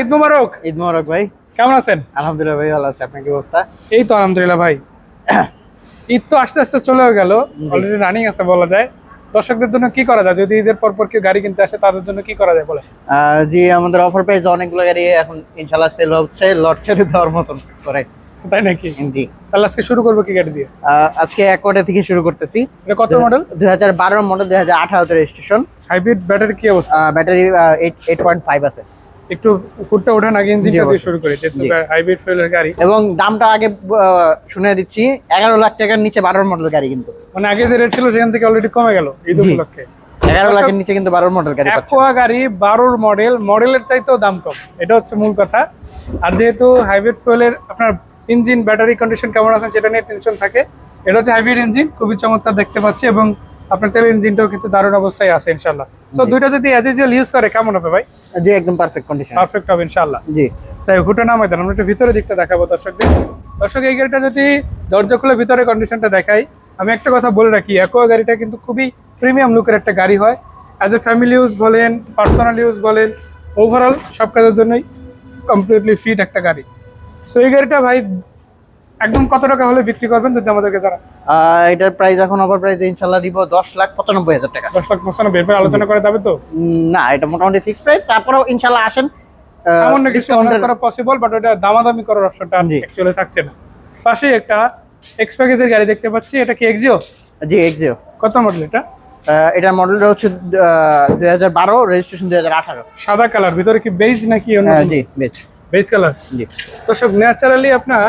ঈদ মুবারক। ঈদ মোবারক ভাই। কেমন আছেন? আলহামদুলিল্লাহ ভাই ভালো আছে। আপনার কি অবস্থা? এই তো আলহামদুলিল্লাহ ভাই। ঈদ তো আস্তে আস্তে চলেও গেল। অলরেডি রানিং আছে বলা যায়। দর্শকদের জন্য কি করা যায়? যদি ঈদের পর পর কেউ গাড়ি কিনতে আসে তাদের জন্য কি করা যায় বলে জি আমাদের অফার প্রাইস অনেকগুলো গাড়ি এখন ইনশাল্লাহ সেল হচ্ছে। লট ছেড়ে দেওয়ার মতন করে। তাই নাকি? জি। তাহলে আজকে শুরু করব কি গাড়ি দিয়ে? আজকে এক কোটা থেকে শুরু করতেছি। এটা কত মডেল দুই হাজার বারোর মডেল দুই হাজার আঠারোতে রেজিস্ট্রেশন হাইব্রিড ব্যাটারি কি অবস্থা? Battery eight eight point five আছে। একটু উপরটা ওঠান আগে ইঞ্জিনটা দিয়ে শুরু করি যেহেতু হাইব্রিড ফুয়েলের গাড়ি। এবং দামটা আগে শুনে দিচ্ছি এগারো লাখ টাকার নিচে বারোর মডেল গাড়ি কিন্তু। মানে আগে যে রেট ছিল সেখান থেকে অলরেডি কমে গেল ঈদ। উপলক্ষে এগারো লাখের নিচে কিন্তু বারোর মডেল গাড়ি অ্যাকোয়া গাড়ি বারোর মডেল মডেলের চাইতেও দাম কম এটা হচ্ছে মূল কথা। আর যেহেতু হাইব্রিড ফুয়েলের আপনার ইঞ্জিন ব্যাটারি কন্ডিশন কেমন আছে সেটা নিয়ে টেনশন থাকে এটা হচ্ছে হাইব্রিড ইঞ্জিন খুবই চমৎকার দেখতে পাচ্ছি এবং আপনার তেলের ইঞ্জিনটাও কিন্তু দারুণ অবস্থায় আছে ইনশাল্লাহ তো দুইটা যদি অ্যাজ ইউজুয়াল ইউজ করে কেমন হবে ভাই? জি একদম পারফেক্ট কন্ডিশন পারফেক্ট হবে ইনশাল্লাহ জি। তাই হুটা নামাই দেন আমরা একটু ভিতরে দিকটা দেখাবো দর্শকদের। দর্শক এই গাড়িটা যদি দরজা খুলে ভিতরে কন্ডিশনটা দেখাই আমি একটা কথা বলে রাখি অ্যাকোয়া গাড়িটা কিন্তু খুবই প্রিমিয়াম লুকের একটা গাড়ি হয়। অ্যাজ এ ফ্যামিলি ইউজ বলেন পার্সোনাল ইউজ বলেন ওভারঅল সব কাজের জন্যই কমপ্লিটলি ফিট একটা গাড়ি। সো এই গাড়িটা ভাই একদম কত টাকা হলে বিক্রি করবেন যদি আমাদেরকে আহ, এটার প্রাইস এখন অফার প্রাইস ইনশাল্লাহ দিব দশ লাখ পঁচানব্বই হাজার টাকা। দশ লাখ পঁচানব্বই এরপর আলোচনা করা যাবে তো? না এটা মোটামুটি ফিক্স প্রাইস তারপরেও ইনশাল্লাহ আসেন। সামান্য কিছু অনার করা পসিবল বাট ওটা দামাদামি করার অপশনটা। অ্যাকচুয়ালি থাকছে না। পাশে একটা এক্স প্যাকেজের গাড়ি দেখতে পাচ্ছি এটা কি এক্সিও জি এক্সিও কত মডেল এটা? এটার মডেলটা হচ্ছে দুই হাজার বারো রেজিস্ট্রেশন দুই হাজার আঠারো। সাদা কালার ভিতরে কি বেজ নাকি অন্য জি বেশ বেজ কালার জি। তো সব ন্যাচারালি আপনার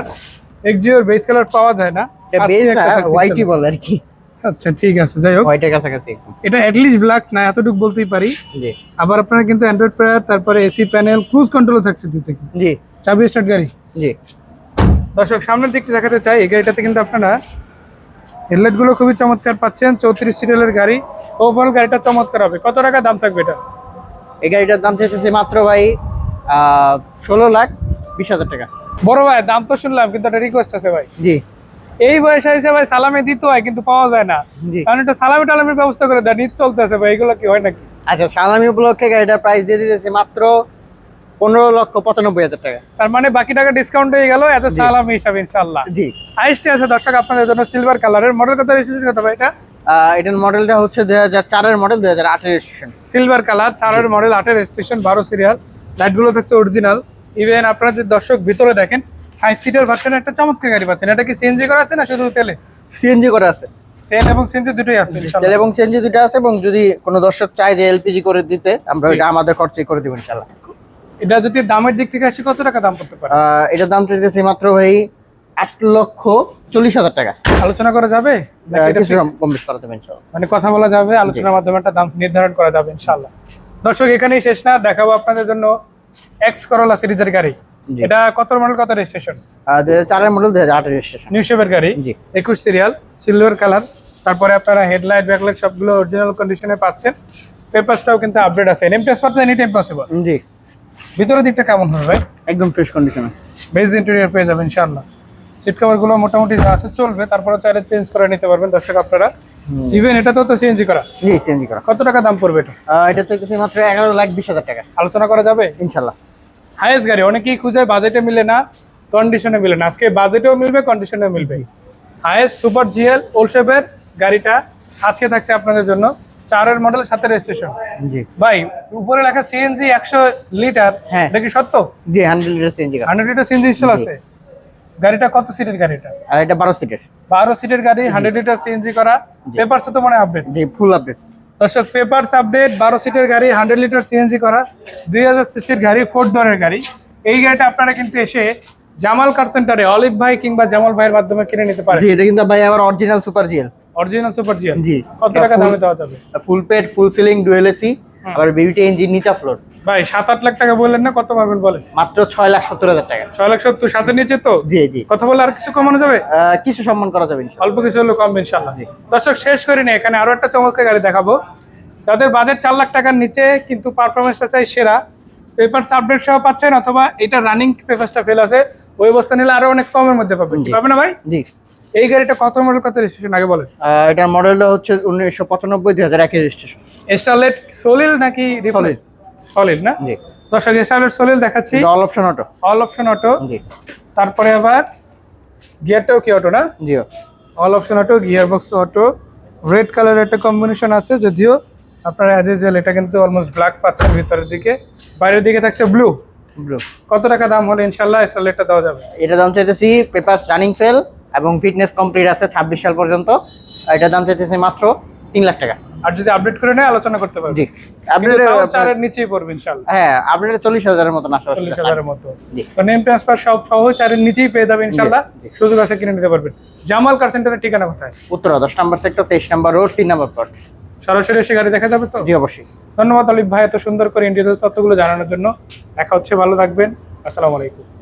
এক্সিওর বেজ কালার পাওয়া যায় না। এটা আজকে না হোয়াইটই। বলে আর কি। আচ্ছা ঠিক আছে যাই হোক। হোয়াইটের কাছাকাছি এটা অ্যাটলিস্ট ব্ল্যাক না এতটুকু বলতেই পারি। জি। আবার আপনার কিন্তু অ্যান্ড্রয়েড প্লেয়ার তারপরে এসি প্যানেল ক্রুজ কন্ট্রোল থাকছে দুই থেকে জি। চাবি স্টার্ট গাড়ি। জি। দর্শক সামনের দিকটা দেখাতে চাই এই গাড়িটাতে কিন্তু আপনারা হেডলাইটগুলো খুবই চমৎকার পাচ্ছেন চৌত্রিশ সিরিয়ালের গাড়ি। ওভারঅল গাড়িটা চমৎকার হবে। কত টাকা দাম থাকবে এটা? এই গাড়িটার দাম চাইতেছি মাত্র ভাই ষোলো লাখ বিশ হাজার টাকা। বড় ভাই দাম তো শুনলাম কিন্তু একটা রিকোয়েস্ট আছে ভাই। জি। এই বয়সে এসে ভাই সালামে দিতে হয় কিন্তু পাওয়া যায় না। কারণ এটা সালামে টালামের ব্যবস্থা করে দেয় নিত চলতেছে ভাই এগুলো কি হয় নাকি? আচ্ছা সালামি উপলক্ষে গাড়িটার প্রাইস দিয়ে দিতেছি মাত্র পনেরো লক্ষ পঁচানব্বই হাজার টাকা। তার মানে বাকি টাকা ডিসকাউন্ট হয়ে গেল এত। সালামি হিসাবে ইনশাল্লাহ জি। আইসটি আছে দর্শক আপনাদের জন্য সিলভার কালারের মডেল কত রেজিস্ট্রেশন কত ভাই এটা? এটার মডেলটা হচ্ছে দুই হাজার চারের মডেল দুই হাজার আটের রেজিস্ট্রেশন সিলভার কালার চারের মডেল আটের স্টেশন বারো সিরিয়াল লাইটগুলো থাকছে অরিজিনাল ইভেন আপনারা যদি দর্শক ভিতরে দেখেন ফাইভ সিটের ভার্সন একটা চমৎকার গাড়ি পাচ্ছেন। এটা কি সিএনজি করা আছে না শুধু তেলে? সিএনজি করে আছে। তেল এবং সিএনজি দুটোই আছে তেল এবং সিএনজি দুটো আছে এবং যদি কোনো দর্শক চায় যে এলপিজি করে দিতে আমরা ওইটা আমাদের খরচে করে দিব ইনশাল্লাহ এটা যদি দামের দিক থেকে আসি কত টাকা দাম পড়তে পারে? এটার দাম চাইতেছি মাত্র ভাই আট লক্ষ চল্লিশ হাজার টাকা। আলোচনা করা যাবে? এটা? কম বেশ মানে কথা বলা যাবে আলোচনার মাধ্যমে একটা দাম নির্ধারণ করা যাবে ইনশাল্লাহ দর্শক এখানেই শেষ না দেখাবো আপনাদের জন্য এক্স করোলা সিরিজের গাড়ি। এটা কত মডেল কত রেজিস্ট্রেশন চারের মডেল দুই হাজার আটের রেজিস্ট্রেশন নিউ শেপের গাড়ি একুশ সিরিয়াল সিলভার কালার তারপরে আপনারা হেডলাইট ব্যাকলাইট সবগুলো অরিজিনাল কন্ডিশনে পাচ্ছেন। পেপারসটাও কিন্তু আপডেট আছে। এম টেস্ট পাচ্ছেন এনি টাইম পসিবল জি। ভিতরের দিকটা কেমন হবে ভাই? একদম ফ্রেশ কন্ডিশনে বেজ ইন্টেরিয়র পেয়ে যাবেন ইনশাআল্লাহ। সিট কভারগুলো মোটামুটি যা আছে চলবে তারপরে চাইলে চেঞ্জ করে নিতে পারবেন। দর্শক আপনারা ইভেন এটা তো তো সিএনজি করা। জি সিএনজি করা। কত টাকা দাম পড়বে এটা? এটা চাইতেছি মাত্র এগারো লাখ বিশ হাজার টাকা। আলোচনা করা যাবে? ইনশাল্লাহ। হাইয়েস্ট গাড়ি অনেকেই খুঁজে বাজেটে মিলে না কন্ডিশনে মিলে না। আজকে বাজেটেও মিলবে কন্ডিশনেও মিলবে। হাইয়েস্ট সুপার জিএল ওলশেপের গাড়িটা আজকে থাকছে আপনাদের জন্য। চারের মডেল সাথে রেজিস্ট্রেশন জি। ভাই উপরে লেখা সিএনজি একশো লিটার হ্যাঁ। এটা কি সত্য? জি hundred litre CNG hundred litre CNG install আছে? গাড়িটা কত সিটের গাড়িটা? এটা বারো সিটের বারো সিটের গাড়ি হান্ড্রেড লিটার সিএনজি করা। পেপারসে তো মনে আপডেট জি ফুল আপডেট দর্শক পেপারস আপডেট বারো সিটের গাড়ি হান্ড্রেড লিটার সিএনজি করা। দুই হাজার সিসির গাড়ি ফোর্থ ডোরের গাড়ি। এই গাড়িটা আপনারা কিন্তু এসে জামাল কার সেন্টারে অলিভ ভাই কিংবা জামাল ভাইয়ের মাধ্যমে কিনে নিতে পারেন। জি এটা কিন্তু ভাই আবার original super GL original super GL জি কত টাকা দামে দেওয়া যাবে? Full paid full ceiling dual AC আবার বিউটি ইঞ্জিন নিচা ফ্লোর ভাই সাত আট লাখ টাকা বললেন না? কত পাবেন বলে মাত্র ছয় লাখ সত্তর হাজার টাকা। ছয় লাখ সত্তর সাথে নিচে তো? জি জি। কথা বলে আর কিছু কমানো যাবে? কিছু সম্মান করা যাবে অল্প কিছু হলো কম ইনশাল্লাহ দর্শক শেষ করিনি এখানে আরও একটা চমৎকার গাড়ি দেখাবো। তাদের বাজেট চার লাখ টাকার নিচে কিন্তু পারফরমেন্সটা চাই সেরা পেপারস আপডেট সহ পাচ্ছেন অথবা এটা রানিং পেপারসটা ফেল আছে ওই অবস্থা নিলে আরও অনেক কমের মধ্যে পাবেন। পাবে না ভাই? জি। এই গাড়িটা কত মডেল কত রেজিস্ট্রেশন আগে বলেন। এটার মডেলটা হচ্ছে উনিশশো পঁচানব্বই দুই হাজার একের রেজিস্ট্রেশন স্টারলেট সলিল নাকি Solid। সলিড না? জি। দর্শক স্টাইলের সোলিল দেখাচ্ছি। All option auto all option auto জি। তারপরে আবার গিয়ারটাও কি অটো না? Jio all option auto gear box auto red কালারের একটা কম্বিনেশন আছে যদিও আপনারা অ্যাজ ইউজুয়াল এটা কিন্তু অলমোস্ট ব্ল্যাক পাচ্ছেন ভিতরের দিকে। বাইরের দিকে থাকছে ব্লু ব্লু কত টাকা দাম হলে ইনশাল্লাহ এটা দেওয়া যাবে? এটা দাম চাইতেছি পেপার রানিং ফেল এবং ফিটনেস কমপ্লিট আছে ছাব্বিশ সাল পর্যন্ত। এটার দাম চাইতেছি মাত্র তিন লাখ টাকা। আর যদি আপডেট করে নেয় আলোচনা করতে পারবে। জি। আপডেট চারের নিচেই পড়বে ইনশাল্লাহ। হ্যাঁ আপডেট চল্লিশ হাজারের মতন আশেপাশে চল্লিশ হাজারের মতো। তো নেম ট্রান্সফার সব সহ চারের নিচেই পেয়ে যাবে ইনশাল্লাহ। সুযোগ আছে কিনে নিতে পারবেন। জামাল কার সেন্টারের ঠিকানা কোথায়? উত্তরা দশ নম্বর সেক্টর তেইশ নম্বর রোড তিন নম্বর প্লট সরাসরি এসে গাড়ি দেখা যাবে তো? জি অবশ্যই। ধন্যবাদ অলিভ ভাই এত সুন্দর করে ইন্ডিয়ান তথ্যগুলো জানানোর জন্য। দেখা হচ্ছে ভালো থাকবেন। আসসালামু আলাইকুম।